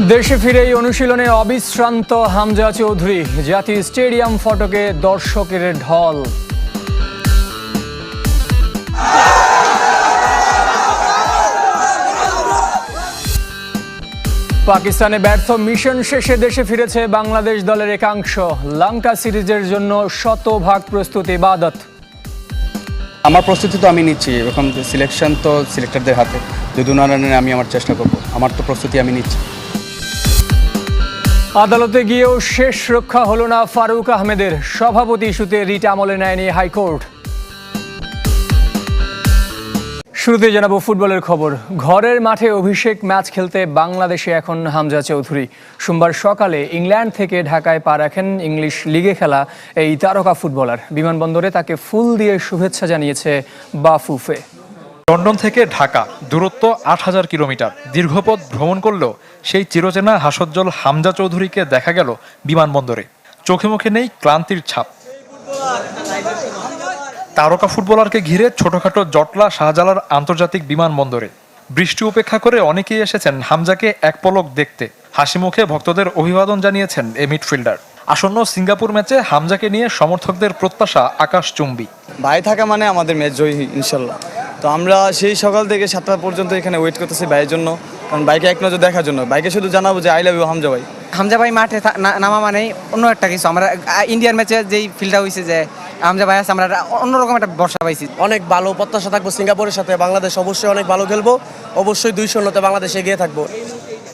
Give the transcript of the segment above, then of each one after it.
দেশে ফিরেই অনুশীলনে অবিশ্রান্ত হামজা চৌধুরী। জাতীয় স্টেডিয়াম ফটকে দর্শকের ঢল। পাকিস্তানে ব্যর্থ মিশন শেষে দেশে ফিরেছে বাংলাদেশ দলের একাংশ। লঙ্কা সিরিজের জন্য শতভাগ প্রস্তুতি ইবাদত। আমার প্রস্তুতি তো আমি নিচ্ছি। এখন সিলেকশন তো সিলেক্টরদের হাতে। যদি ওনারা আমি আমার চেষ্টা করব। আমার তো প্রস্তুতি আমি নিচ্ছি। আদালতে গিয়েও শেষ রক্ষা হলো না ফারুক আহমেদের। সভাপতি ইস্যুতে রিট আমলে নেয়নি হাইকোর্ট। শুরুতে জানাব ফুটবলের খবর। ঘরের মাঠে অভিষেক ম্যাচ খেলতে বাংলাদেশে এখন হামজা চৌধুরী। সোমবার সকালে ইংল্যান্ড থেকে ঢাকায় পা রাখেন ইংলিশ লিগে খেলা এই তারকা ফুটবলার। বিমানবন্দরে তাকে ফুল দিয়ে শুভেচ্ছা জানিয়েছে বাফুফে। লন্ডন থেকে ঢাকা, দূরত্ব আট হাজার কিলোমিটার। দীর্ঘপথ ভ্রমণ করলেও সেই চিরচেনা হাসজ্জ্বল হামজা চৌধুরীকে দেখা গেল বিমানবন্দরে। চোখে মুখে নেই ক্লান্তির ছাপ। তারকা ফুটবলারকে ঘিরে ছোটখাটো জটলা শাহজালার আন্তর্জাতিক বিমানবন্দরে। বৃষ্টি উপেক্ষা করে অনেকেই এসেছেন হামজাকে এক পলক দেখতে। হাসি মুখে ভক্তদের অভিবাদন জানিয়েছেন এ মিডফিল্ডার। আসন্ন সিঙ্গাপুর ম্যাচে হামজাকে নিয়ে সমর্থকদের প্রত্যাশা আকাশচুম্বী। ভাই থাকা মানে আমাদের ম্যাচ জয়ী, ইনশাল্লাহ। তো আমরা সেই সকাল থেকে সাতটা পর্যন্ত এখানে ওয়েট করতেছি ভাইয়ের জন্য। কারণ বাইকে এক নজর দেখার জন্য। বাইকে শুধু জানাব যে আই লাভ ইউ হামজা ভাই। হামজা ভাই মাঠে থা- না- নামা মানে অন্য একটা কিছু। আমরা ইন্ডিয়ান ম্যাচে যেই ফিল্ডটা হয়েছে যে হামজা ভাই আছে আমরা অন্যরকম একটা বর্ষা পাইছি। অনেক ভালো প্রত্যাশা থাকব সিঙ্গাপুরের সাথে। বাংলাদেশ অবশ্যই অনেক ভালো খেলব। অবশ্যই দুই শূন্যতে বাংলাদেশে গিয়ে থাকব।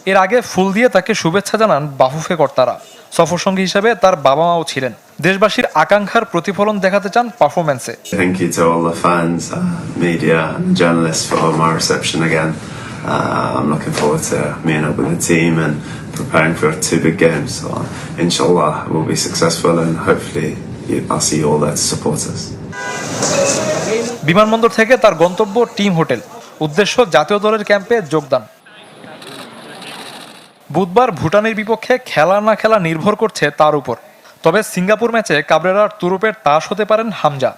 এর আগে ফুল দিয়ে তাকে শুভেচ্ছা জানান বাফুফে কর্তারা। সফরসঙ্গী হিসেবে তার বাবা মাও ছিলেন। দেশবাসীর আকাঙ্ক্ষার প্রতিফলন দেখাতে চান পারফরম্যান্সে। Thank you to all the fans media journalist for my reception again I am looking forward to meeting up with the team and preparing for to big games so ইনশাআল্লাহ we will be successful and hopefully you I see all that supports us বিমানবন্দর থেকে তার গন্তব্য team hotel. উদ্দেশ্য জাতীয় দলের ক্যাম্পে যোগদান। বুধবার ভুটানের বিপক্ষে খেলা না খেলা নির্ভর করছে তার উপর। তবে সিঙ্গাপুর ম্যাচে কাবরেরার তুরুপের তাস হতে পারেন হামজা।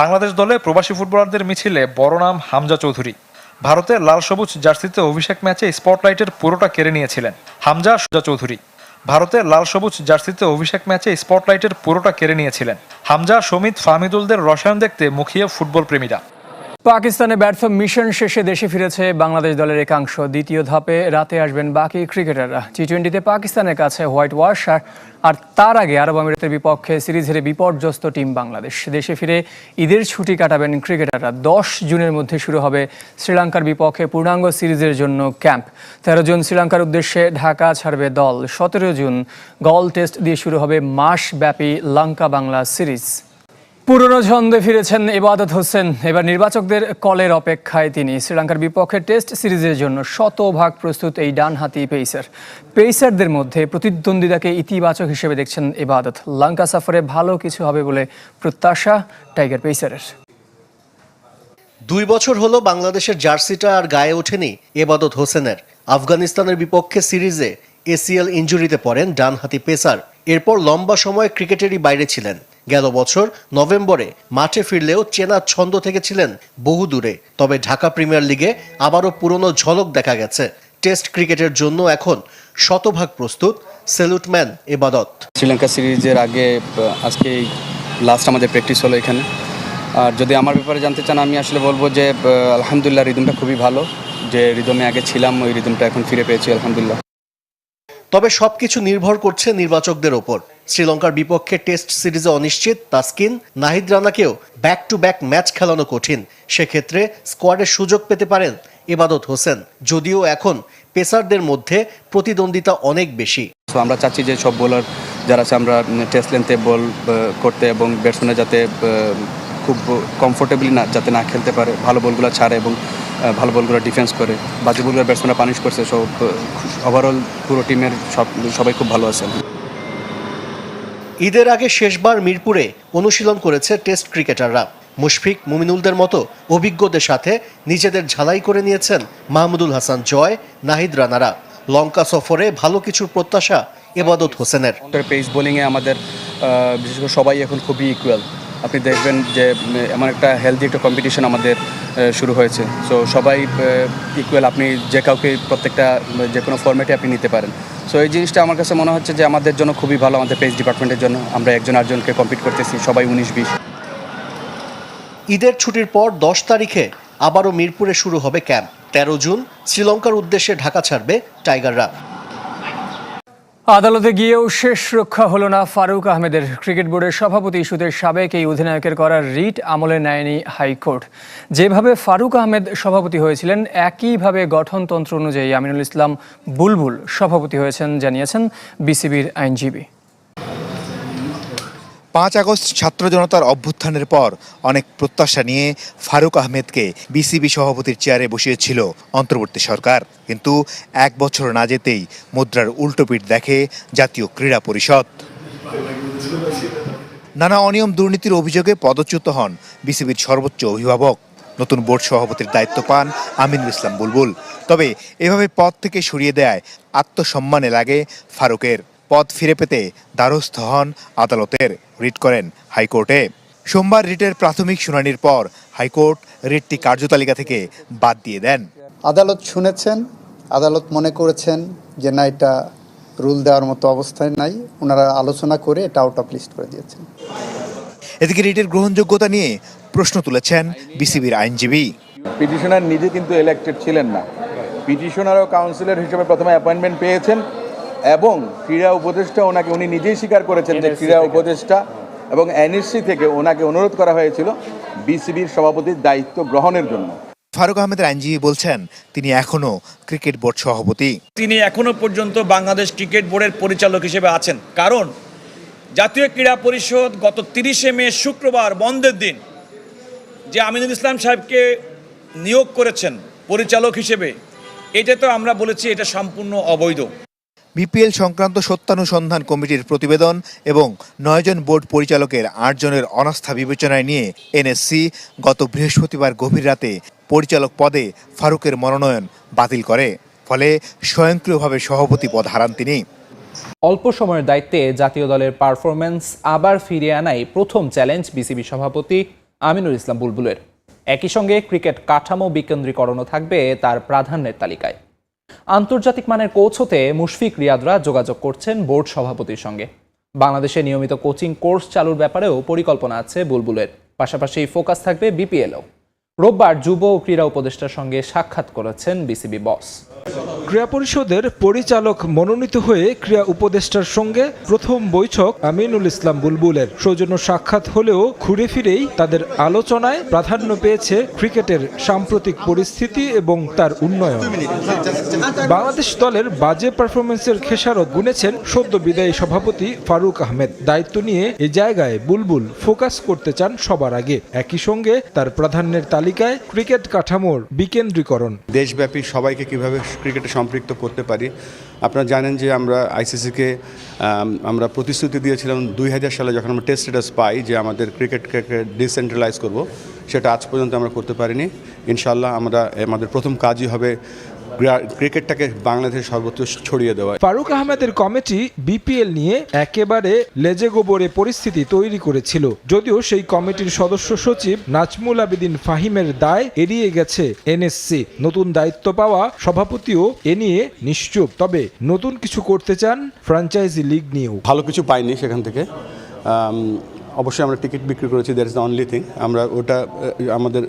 বাংলাদেশ দলে প্রবাসী ফুটবলারদের মিছিলে বড় নাম হামজা চৌধুরী। ভারতের লাল সবুজ জার্সিতে অভিষেক ম্যাচে স্পটলাইটের পুরোটা কেড়ে নিয়েছিলেন হামজা সুজা চৌধুরী। ভারতের লাল সবুজ জার্সিতে অভিষেক ম্যাচে স্পটলাইটের পুরোটা কেড়ে নিয়েছিলেন হামজা, সমিত, ফাহমিদুলদের রসায়ন দেখতে মুখিয়ে ফুটবল প্রেমীরা পাকিস্তানে ব্যর্থ মিশন শেষে দেশে ফিরেছে বাংলাদেশ দলের একাংশ। দ্বিতীয় ধাপে রাতে আসবেন বাকি ক্রিকেটাররা। টি টোয়েন্টিতে পাকিস্তানের কাছে হোয়াইট ওয়াশ আর তার আগে আরব আমিরাতের বিপক্ষে সিরিজ হেরে বিপর্যস্ত টিম বাংলাদেশ। দেশে ফিরে ঈদের ছুটি কাটাবেন ক্রিকেটাররা। দশ জুনের মধ্যে শুরু হবে শ্রীলঙ্কার বিপক্ষে পূর্ণাঙ্গ সিরিজের জন্য ক্যাম্প। তেরো জুন শ্রীলঙ্কার উদ্দেশ্যে ঢাকা ছাড়বে দল। সতেরো জুন গল টেস্ট দিয়ে শুরু হবে মাসব্যাপী লঙ্কা বাংলা সিরিজ। পুরনো ছন্দে ফিরেছেন এবাদত হোসেন। এবার নির্বাচকদের কলের অপেক্ষায় তিনি। শ্রীলঙ্কার বিপক্ষে টেস্ট সিরিজের জন্য শতভাগ প্রস্তুত এই ডানহাতি পেসার। পেসারদের মধ্যে প্রতিদ্বন্দ্বিতাকে ইতিবাচক হিসেবে দেখছেন এবাদত। লঙ্কা সফরে ভালো কিছু হবে বলে প্রত্যাশা টাইগার পেসারের। দুই বছর হলো বাংলাদেশের জার্সিটা আর গায়ে ওঠেনি এবাদত হোসেনের। আফগানিস্তানের বিপক্ষে সিরিজে এসিএল ইঞ্জুরিতে পড়েন ডানহাতি পেসার। এরপর লম্বা সময় ক্রিকেটেরই বাইরে ছিলেন। গেল বছর নভেম্বরে মাঠে ফিরলেও চেনা ছন্দ থেকে ছিলেন বহু দূরে। তবে ঢাকা প্রিমিয়ার লিগে আবারও পুরনো ঝলক দেখা গেছে। টেস্ট ক্রিকেটের জন্য এখন শতভাগ প্রস্তুত। সেলুটম্যান এবাদত। শ্রীলঙ্কা সিরিজের আগে আজকে লাস্ট আমাদের প্র্যাকটিস হলো এখানে। আর যদি আমার ব্যাপারে জানতে চান আমি আসলে বলব যে আলহামদুলিল্লাহ রিদমটা খুবই ভালো। যে রিদমে আগে ছিলাম ওই রিদমটা এখন ফিরে পেয়েছি আলহামদুলিল্লাহ। তবে সবকিছু নির্ভর করছে নির্বাচকদের ওপর। শ্রীলঙ্কার বিপক্ষে টেস্ট সিরিজে অনিশ্চিত, তাসকিন। নাহিদ রানাকেও ব্যাক টু ব্যাক ম্যাচ খেলানো কঠিন। সেক্ষেত্রে স্কোয়াডের সুযোগ পেতে পারেন এবাদত হোসেন। যদিও এখন পেসারদের মধ্যে প্রতিদ্বন্দ্বিতা অনেক বেশি। আমরা চাচ্ছি যে সব বোলার যারা আছে, আমরা টেস্ট লেন্থে বল করতে এবং ব্যাটসম্যানের যাতে খুব কমফোর্টেবলি না, যাতে না খেলতে পারে, ভালো বলগুলো ছাড়ে এবং ভালো বলগুলো ডিফেন্স করে। বাজে বলগুলো ব্যাটসম্যানরা পানিশ করছে সব ওভারঅল পুরো টিমের সব, সবাই খুব ভালো আছে। ঈদের আগে শেষবার মিরপুরে অনুশীলন করেছে টেস্ট ক্রিকেটাররা। মুশফিক মুমিনুলদের মতো অভিজ্ঞদের সাথে নিজেদের ঝালাই করে নিয়েছেন মাহমুদুল হাসান জয়, নাহিদ রানারা। লঙ্কা সফরে ভালো কিছুর প্রত্যাশা এবাদত হোসেনের। পেস বোলিংয়ে আমাদের বিশেষ করে সবাই এখন খুবই ইকুয়াল আপনি দেখবেন যে এমন একটা হেলদি একটা কম্পিটিশন আমাদের শুরু হয়েছে। সো সবাই ইকুয়াল আপনি যে কাউকে প্রত্যেকটা যে কোনো ফর্মেটে আপনি নিতে পারেন। সো এই জিনিসটা আমার কাছে মনে হচ্ছে যে, আমাদের জন্য খুবই ভালো আমাদের পেজ ডিপার্টমেন্টের জন্য। আমরা একজন আরেকজনকে কম্পিট করতেছি, সবাই উনিশ, বিশ। ঈদের ছুটির পর দশ তারিখে আবারও মিরপুরে শুরু হবে ক্যাম্প তেরো জুন শ্রীলঙ্কার উদ্দেশ্যে ঢাকা ছাড়বে টাইগাররা আদালতে গিয়েও শেষ রক্ষা হলো না ফারুক আহমেদের। ক্রিকেট বোর্ডের সভাপতি ইস্যুতে সাবেক এই অধিনায়কের করা রিট আমলে নেয়নি হাইকোর্ট। যেভাবে ফারুক আহমেদ সভাপতি হয়েছিলেন, একইভাবে গঠনতন্ত্র অনুযায়ী আমিনুল ইসলাম বুলবুল সভাপতি হয়েছেন, জানিয়েছেন বিসিবির আইনজীবী। পাঁচ আগস্ট ছাত্র জনতার অভ্যুত্থানের পর অনেক প্রত্যাশা নিয়ে ফারুক আহমেদকে বিসিবি সভাপতির চেয়ারে বসিয়েছিল অন্তর্বর্তী সরকার। কিন্তু এক বছর না যেতেই মুদ্রার উল্টোপিঠ দেখে জাতীয় ক্রীড়া পরিষদ। নানা অনিয়ম দুর্নীতির অভিযোগে পদচ্যুত হন বিসিবির সর্বোচ্চ অভিভাবক। নতুন বোর্ড সভাপতির দায়িত্ব পান আমিনুল ইসলাম বুলবুল। তবে এভাবে পদ থেকে সরিয়ে দেয় আত্মসম্মানে লাগে ফারুকের। পদ ফিরে পেতে দ্বারস্থ হন আদালতের রিট করেন হাইকোর্টে। সোমবার রিটের প্রাথমিক শুনানির পর হাইকোর্ট রিটটি কার্যতালিকা থেকে বাদ দিয়ে দেন। আদালত শুনেছেন আদালত মনে করেছেন যে না এটা রুল দেওয়ার মতো অবস্থায় নাই। ওনারা আলোচনা করে এটা আউট অফ লিস্ট করে দিয়েছেন। এদিকে রিটের গ্রহণযোগ্যতা নিয়ে প্রশ্ন তুলেছেন বিসিবির আইনজীবী। পিটিশনার নিজে কিন্তু ইলেক্টেড ছিলেন না। পিটিশনার ও কাউন্সিলর হিসেবে প্রথমে অ্যাপয়েন্টমেন্ট পেয়েছেন। এবং ক্রীড়া উপদেষ্টা ওনাকে উনি নিজেই স্বীকার করেছেন যে ক্রীড়া উপদেষ্টা এবং এনএসসি থেকে ওনাকে অনুরোধ করা হয়েছিল বিসিবির সভাপতির দায়িত্ব গ্রহণের জন্য। ফারুক আহমেদের আইনজীবী বলছেন তিনি এখনও ক্রিকেট বোর্ড সভাপতি। তিনি এখনও পর্যন্ত বাংলাদেশ ক্রিকেট বোর্ডের পরিচালক হিসেবে আছেন। কারণ জাতীয় ক্রীড়া পরিষদ গত তিরিশে মে শুক্রবার বন্ধের দিন যে আমিনুল ইসলাম সাহেবকে নিয়োগ করেছেন পরিচালক হিসেবে এটা তো আমরা বলেছি এটা সম্পূর্ণ অবৈধ। বিপিএল সংক্রান্ত সত্যানুসন্ধান কমিটির প্রতিবেদন এবং নয়জন বোর্ড পরিচালকের আটজনের অনাস্থা বিবেচনায় নিয়ে এনএসসি গত বৃহস্পতিবার গভীর রাতে পরিচালক পদে ফারুকের মনোনয়ন বাতিল করে। ফলে স্বয়ংক্রিয়ভাবে সভাপতি পদ হারান তিনি। অল্প সময়ের দায়িত্বে জাতীয় দলের পারফরম্যান্স আবার ফিরিয়ে আনাই প্রথম চ্যালেঞ্জ বিসিবি সভাপতি আমিনুল ইসলাম বুলবুলের। একই সঙ্গে ক্রিকেট কাঠামো বিকেন্দ্রীকরণও থাকবে তার প্রাধান্যের তালিকায়। আন্তর্জাতিক মানের কোচ হতে মুশফিক রিয়াদরা যোগাযোগ করছেন বোর্ড সভাপতির সঙ্গে। বাংলাদেশে নিয়মিত কোচিং কোর্স চালুর ব্যাপারেও পরিকল্পনা আছে বুলবুলের। পাশাপাশি ফোকাস থাকবে বিপিএলও রোববার যুব ও ক্রীড়া উপদেষ্টার সঙ্গে সাক্ষাৎ করেছেন বিসিবি বস ক্রীড়া পরিষদের পরিচালক মনোনীত হয়ে ক্রীড়া উপদেষ্টার সঙ্গে প্রথম বৈঠক আমিনুল ইসলাম বুলবুলের। সৌজন্য সাক্ষাৎ হলেও ঘুরে ফিরেই তাদের আলোচনায় প্রাধান্য পেয়েছে ক্রিকেটের সাম্প্রতিক পরিস্থিতি এবং তার উন্নয়ন। বাংলাদেশ দলের বাজে পারফরমেন্সের খেসারত গুনেছেন সদ্য বিদায়ী সভাপতি ফারুক আহমেদ। দায়িত্ব নিয়ে এ জায়গায় বুলবুল ফোকাস করতে চান সবার আগে। একই সঙ্গে তার প্রাধান্যের তালিকায় ক্রিকেট কাঠামোর বিকেন্দ্রীকরণ। দেশব্যাপী সবাইকে কীভাবে ক্রিকেটে সম্পৃক্ত করতে পারি। আপনারা জানেন যে আমরা আইসিসিকে আমরা প্রতিশ্রুতি দিয়েছিলাম দুই হাজার সালে যখন আমরা টেস্ট স্ট্যাটাস পাই যে আমাদের ক্রিকেটকে ডিসেন্ট্রালাইজ করব, সেটা আজ পর্যন্ত আমরা করতে পারিনি। ইনশাল্লাহ আমরা আমাদের প্রথম কাজই হবে ক্রিকেটটাকে বাংলাদেশের সর্বত্র ছড়িয়ে দেওয়া। ফারুক আহমেদের কমিটি বিপিএল নিয়ে একেবারে লেজে গোবরে পরিস্থিতি তৈরি করেছিল। যদিও সেই কমিটির সদস্য সচিব নাজমুল আবেদিন ফাহিমের দায় এড়িয়ে গেছে এনএসসি। নতুন দায়িত্ব পাওয়া সভাপতিও এ নিয়ে নিশ্চুপ। তবে নতুন কিছু করতে চান ফ্র্যাঞ্চাইজি লিগ নিয়েও। ভালো কিছু পাইনি সেখান থেকে। অবশ্যই আমরা টিকিট বিক্রি করেছি that is the only thing আমরা ওটা আমাদের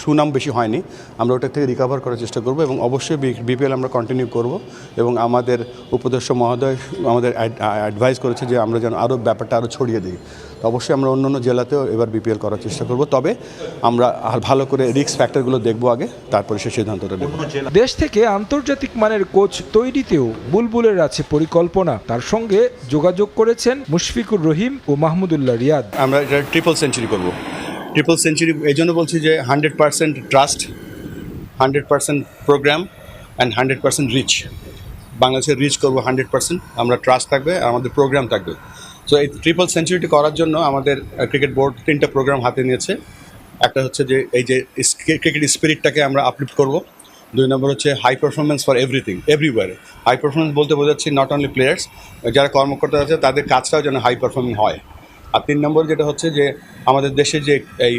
সুনাম বেশি হয়নি। আমরা ওটা থেকে রিকাভার করার চেষ্টা করব এবং অবশ্যই বিপিএল আমরা কন্টিনিউ করব এবং আমাদের উপদেশ্য মহোদয় আমাদের অ্যাডভাইস করেছে যে আমরা যেন আরও ব্যাপারটা আরও ছড়িয়ে দিই। তো অবশ্যই আমরা অন্য অন্য জেলাতেও এবার বিপিএল করার চেষ্টা করব। তবে আমরা আর ভালো করে রিস্ক ফ্যাক্টরগুলো দেখব আগে তারপরে সে সিদ্ধান্তটা নেব। দেশ থেকে আন্তর্জাতিক মানের কোচ তৈরিতেও বুলবুলের আছে পরিকল্পনা। তার সঙ্গে যোগাযোগ করেছেন মুশফিকুর রহিম ও মাহমুদুল্লাহ রিয়াদ। আমরা এটা ট্রিপল সেঞ্চুরি করব। ট্রিপল সেঞ্চুরি এই জন্য বলছি যে hundred percent trust hundred percent program and hundred percent reach বাংলাদেশের রিচ করব হান্ড্রেড পার্সেন্ট আমরা ট্রাস্ট থাকবে আর আমাদের প্রোগ্রাম থাকবে। সো এই ট্রিপল সেঞ্চুরিটি করার জন্য আমাদের ক্রিকেট বোর্ড তিনটা প্রোগ্রাম হাতে নিয়েছে। একটা হচ্ছে যে, এই যে ক্রিকেট স্পিরিটটাকে আমরা আপলিফ্ট করব। দুই নম্বর হচ্ছে high performance for everything everywhere high performance বলতে বোঝাচ্ছি নট অনলি প্লেয়ার্স যারা কর্মকর্তা আছে, তাদের কাজটাও যেন হাই পারফর্মিং হয়। আর তিন নম্বর যেটা হচ্ছে যে আমাদের দেশে যে এই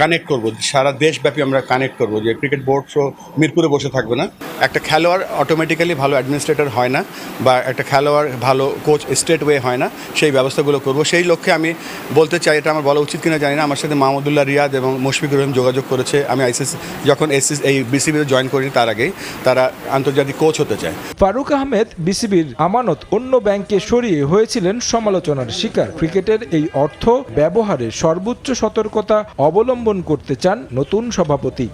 কানেক্ট করব, সারা দেশব্যাপী আমরা কানেক্ট করব, যে ক্রিকেট বোর্ড তো মিরপুরে বসে থাকবে না। একটা খেলোয়াড় অটোমেটিক্যালি ভালো অ্যাডমিনিস্ট্রেটর হয় না বা একটা খেলোয়াড় ভালো কোচ স্টেট ওয়ে হয় না, সেই ব্যবস্থাগুলো করব। সেই লক্ষ্যে আমি বলতে চাই, এটা আমার বলা উচিত কিনা জানি না। আমার সাথে মাহমুদুল্লাহ রিয়াদ এবং মুশফিকুর রহিম যোগাযোগ করেছে। আমি আইসিসি, যখন এসিস, এই বিসিবিতে জয়েন করিনি তার আগেই, তারা আন্তর্জাতিক কোচ হতে চায়। ফারুক আহমেদ বিসিবির আমানত অন্য ব্যাংকে সরিয়ে হয়েছিলেন সমালোচনার শিকার। ক্রিকেটের এই অর্থ ব্যবহারে সর্বোচ্চ সতর্কতা অবলম্বন করতে চান নতুন সভাপতি।